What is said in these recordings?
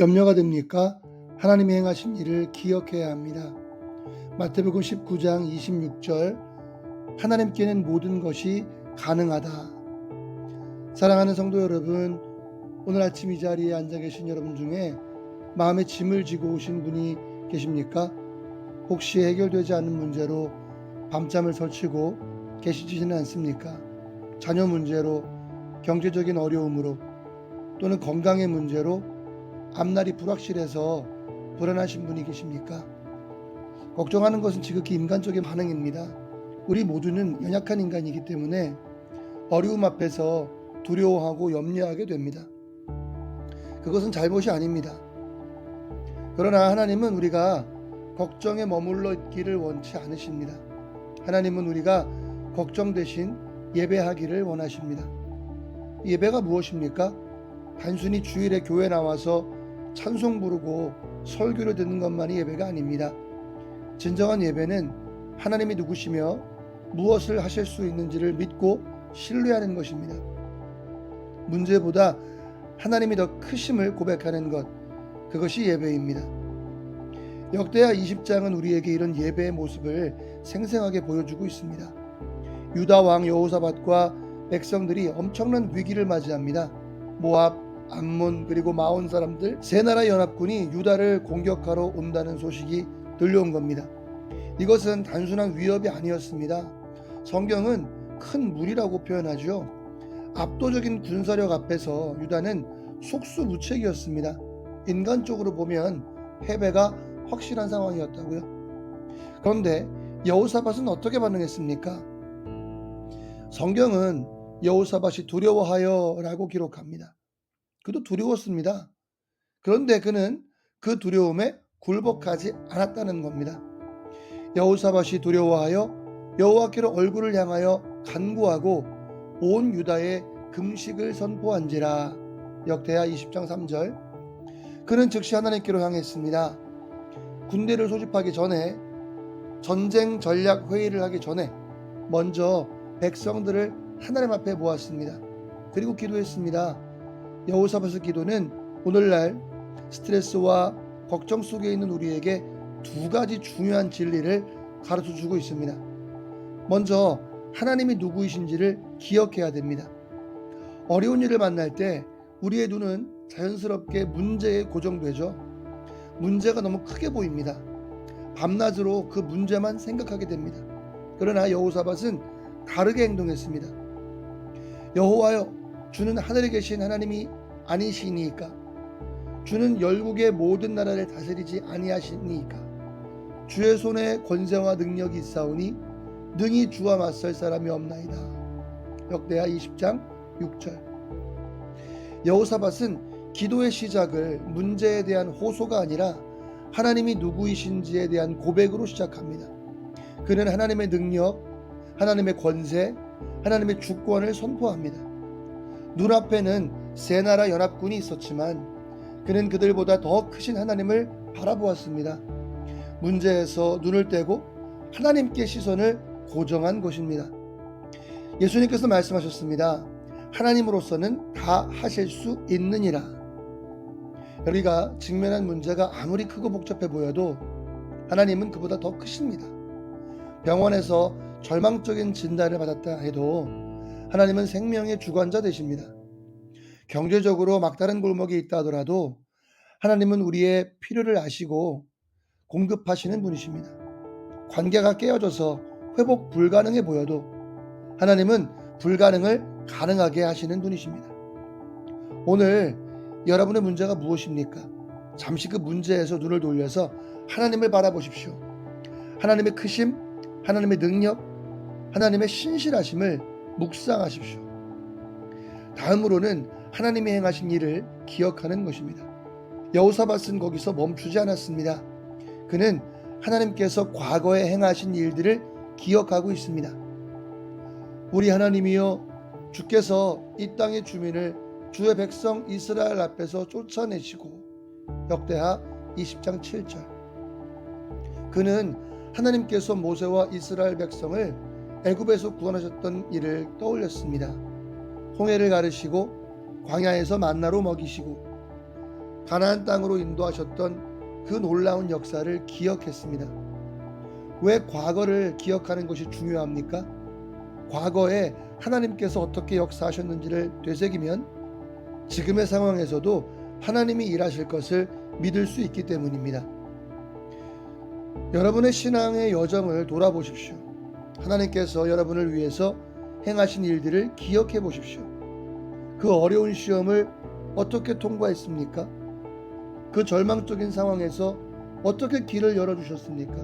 염려가 됩니까? 하나님이 행하신 일을 기억해야 합니다. 마태복음 19장 26절 하나님께는 모든 것이 가능하다. 사랑하는 성도 여러분, 오늘 아침 이 자리에 앉아 계신 여러분 중에 마음에 짐을 지고 오신 분이 계십니까? 혹시 해결되지 않는 문제로 밤잠을 설치고 계시지는 않습니까? 자녀 문제로, 경제적인 어려움으로, 또는 건강의 문제로 앞날이 불확실해서 불안하신 분이 계십니까? 걱정하는 것은 지극히 인간적인 반응입니다. 우리 모두는 연약한 인간이기 때문에 어려움 앞에서 두려워하고 염려하게 됩니다. 그것은 잘못이 아닙니다. 그러나 하나님은 우리가 걱정에 머물러 있기를 원치 않으십니다. 하나님은 우리가 걱정 대신 예배하기를 원하십니다. 예배가 무엇입니까? 단순히 주일에 교회 나와서 찬송 부르고 설교를 듣는 것만이 예배가 아닙니다. 진정한 예배는 하나님이 누구시며 무엇을 하실 수 있는지를 믿고 신뢰하는 것입니다. 문제보다 하나님이 더 크심을 고백하는 것, 그것이 예배입니다. 역대하 20장은 우리에게 이런 예배의 모습을 생생하게 보여주고 있습니다. 유다 왕 여호사밧과 백성들이 엄청난 위기를 맞이합니다. 모압, 암몬 그리고 마온 사람들 세 나라 연합군이 유다를 공격하러 온다는 소식이 들려온 겁니다. 이것은 단순한 위협이 아니었습니다. 성경은 큰 무리라고 표현하죠. 압도적인 군사력 앞에서 유다는 속수무책이었습니다. 인간적으로 보면 패배가 확실한 상황이었다고요. 그런데 여호사밧은 어떻게 반응했습니까? 성경은 여호사밧이 두려워하여라고 기록합니다. 그도 두려웠습니다. 그런데 그는 그 두려움에 굴복하지 않았다는 겁니다. 여호사밧이 두려워하여 여호와께로 얼굴을 향하여 간구하고 온 유다에 금식을 선포한지라 역대하 20장 3절 그는 즉시 하나님께로 향했습니다. 군대를 소집하기 전에 전쟁 전략 회의를 하기 전에 먼저 백성들을 하나님 앞에 모았습니다. 그리고 기도했습니다. 여호사밧의 기도는 오늘날 스트레스와 걱정 속에 있는 우리에게 두 가지 중요한 진리를 가르쳐 주고 있습니다. 먼저 하나님이 누구이신지를 기억해야 됩니다. 어려운 일을 만날 때 우리의 눈은 자연스럽게 문제에 고정되죠. 문제가 너무 크게 보입니다. 밤낮으로 그 문제만 생각하게 됩니다. 그러나 여호사밧은 다르게 행동했습니다. 여호와여 주는 하늘에 계신 하나님이 아니시니까 주는 열국의 모든 나라를 다스리지 아니하시니까 주의 손에 권세와 능력이 있사오니 능히 주와 맞설 사람이 없나이다. 역대하 20장 6절 여호사밧은 기도의 시작을 문제에 대한 호소가 아니라 하나님이 누구이신지에 대한 고백으로 시작합니다. 그는 하나님의 능력, 하나님의 권세, 하나님의 주권을 선포합니다. 눈앞에는 세 나라 연합군이 있었지만 그는 그들보다 더 크신 하나님을 바라보았습니다. 문제에서 눈을 떼고 하나님께 시선을 고정한 것입니다. 예수님께서 말씀하셨습니다. 하나님으로서는 다 하실 수 있느니라. 우리가 직면한 문제가 아무리 크고 복잡해 보여도 하나님은 그보다 더 크십니다. 병원에서 절망적인 진단을 받았다 해도 하나님은 생명의 주관자 되십니다. 경제적으로 막다른 골목에 있다 하더라도 하나님은 우리의 필요를 아시고 공급하시는 분이십니다. 관계가 깨어져서 회복 불가능해 보여도 하나님은 불가능을 가능하게 하시는 분이십니다. 오늘 여러분의 문제가 무엇입니까? 잠시 그 문제에서 눈을 돌려서 하나님을 바라보십시오. 하나님의 크심, 하나님의 능력, 하나님의 신실하심을 묵상하십시오. 다음으로는 하나님이 행하신 일을 기억하는 것입니다. 여호사밧은 거기서 멈추지 않았습니다. 그는 하나님께서 과거에 행하신 일들을 기억하고 있습니다. 우리 하나님이여 주께서 이 땅의 주민을 주의 백성 이스라엘 앞에서 쫓아내시고 역대하 20장 7절 그는 하나님께서 모세와 이스라엘 백성을 애굽에서 구원하셨던 일을 떠올렸습니다. 홍해를 가르시고 광야에서 만나로 먹이시고 가나안 땅으로 인도하셨던 그 놀라운 역사를 기억했습니다. 왜 과거를 기억하는 것이 중요합니까? 과거에 하나님께서 어떻게 역사하셨는지를 되새기면 지금의 상황에서도 하나님이 일하실 것을 믿을 수 있기 때문입니다. 여러분의 신앙의 여정을 돌아보십시오. 하나님께서 여러분을 위해서 행하신 일들을 기억해 보십시오. 그 어려운 시험을 어떻게 통과했습니까? 그 절망적인 상황에서 어떻게 길을 열어주셨습니까?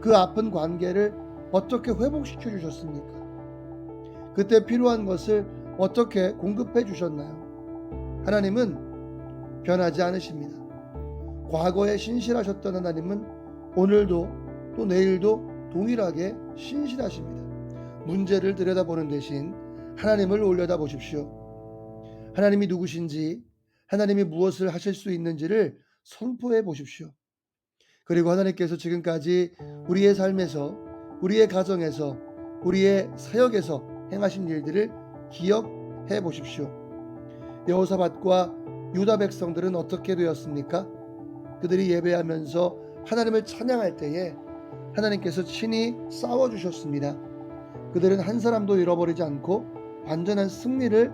그 아픈 관계를 어떻게 회복시켜 주셨습니까? 그때 필요한 것을 어떻게 공급해 주셨나요? 하나님은 변하지 않으십니다. 과거에 신실하셨던 하나님은 오늘도 또 내일도 동일하게 신실하십니다. 문제를 들여다보는 대신 하나님을 올려다 보십시오. 하나님이 누구신지, 하나님이 무엇을 하실 수 있는지를 선포해 보십시오. 그리고 하나님께서 지금까지 우리의 삶에서, 우리의 가정에서, 우리의 사역에서 행하신 일들을 기억해 보십시오. 여호사밧과 유다 백성들은 어떻게 되었습니까? 그들이 예배하면서 하나님을 찬양할 때에 하나님께서 친히 싸워 주셨습니다. 그들은 한 사람도 잃어버리지 않고 완전한 승리를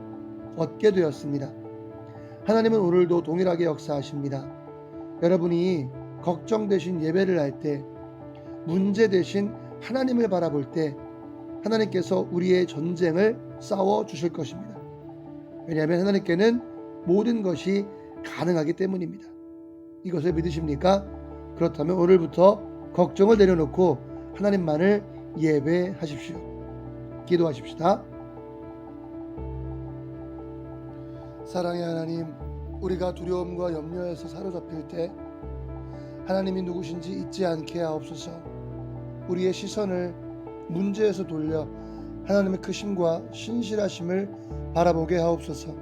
얻게 되었습니다. 하나님은 오늘도 동일하게 역사하십니다. 여러분이 걱정되신 예배를 할 때, 문제 되신 하나님을 바라볼 때, 하나님께서 우리의 전쟁을 싸워 주실 것입니다. 왜냐하면 하나님께는 모든 것이 가능하기 때문입니다. 이것을 믿으십니까? 그렇다면 오늘부터 걱정을 내려놓고 하나님만을 예배하십시오. 기도하십시다. 사랑의 하나님, 우리가 두려움과 염려에서 사로잡힐 때 하나님이 누구신지 잊지 않게 하옵소서. 우리의 시선을 문제에서 돌려 하나님의 크심과 신실하심을 바라보게 하옵소서.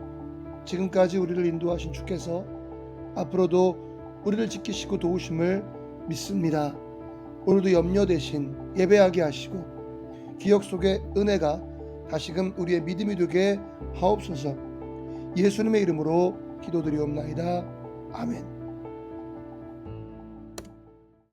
지금까지 우리를 인도하신 주께서 앞으로도 우리를 지키시고 도우심을 믿습니다. 오늘도 염려 대신 예배하게 하시고 기억 속에 은혜가 다시금 우리의 믿음이 되게 하옵소서. 예수님의 이름으로 기도드리옵나이다. 아멘.